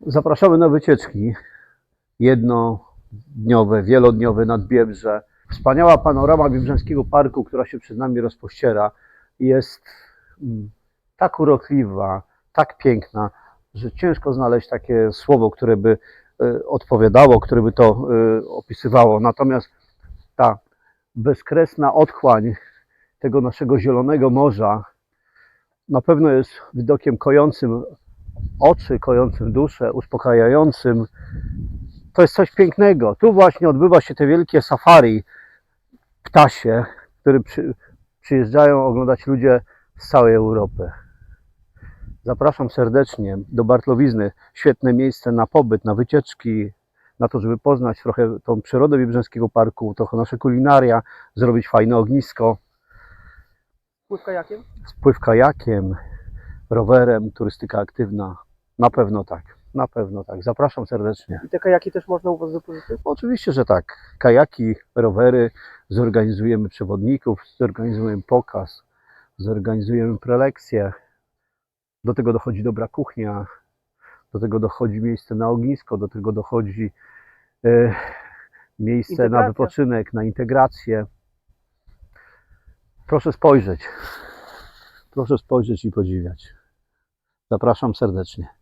Zapraszamy na wycieczki jednodniowe, wielodniowe nad Biebrze. Wspaniała panorama Biebrzańskiego Parku, która się przed nami rozpościera, jest mm, tak urokliwa, tak piękna, że ciężko znaleźć takie słowo, które by e, odpowiadało, które by to e, opisywało. Natomiast ta bezkresna otchłań tego naszego zielonego morza na pewno jest widokiem kojącym oczy, kojącym duszę, uspokajającym. To jest coś pięknego. Tu właśnie odbywa się te wielkie safari ptasie, które przy, przyjeżdżają oglądać ludzie z całej Europy. Zapraszam serdecznie do Bartlowizny. Świetne miejsce na pobyt, na wycieczki, na to, żeby poznać trochę tą przyrodę Biebrzańskiego Parku, trochę nasze kulinaria, zrobić fajne ognisko, Pływ kajakiem? spływ kajakiem, rowerem, turystyka aktywna. Na pewno tak, na pewno tak. Zapraszam serdecznie. I te kajaki też można u Was wypożyczyć? Oczywiście, że tak. Kajaki, rowery, zorganizujemy przewodników, zorganizujemy pokaz, zorganizujemy prelekcje. Do tego dochodzi dobra kuchnia, do tego dochodzi miejsce na ognisko, do tego dochodzi e, miejsce na Integracja. wypoczynek, na integrację. Proszę spojrzeć. Proszę spojrzeć i podziwiać. Zapraszam serdecznie.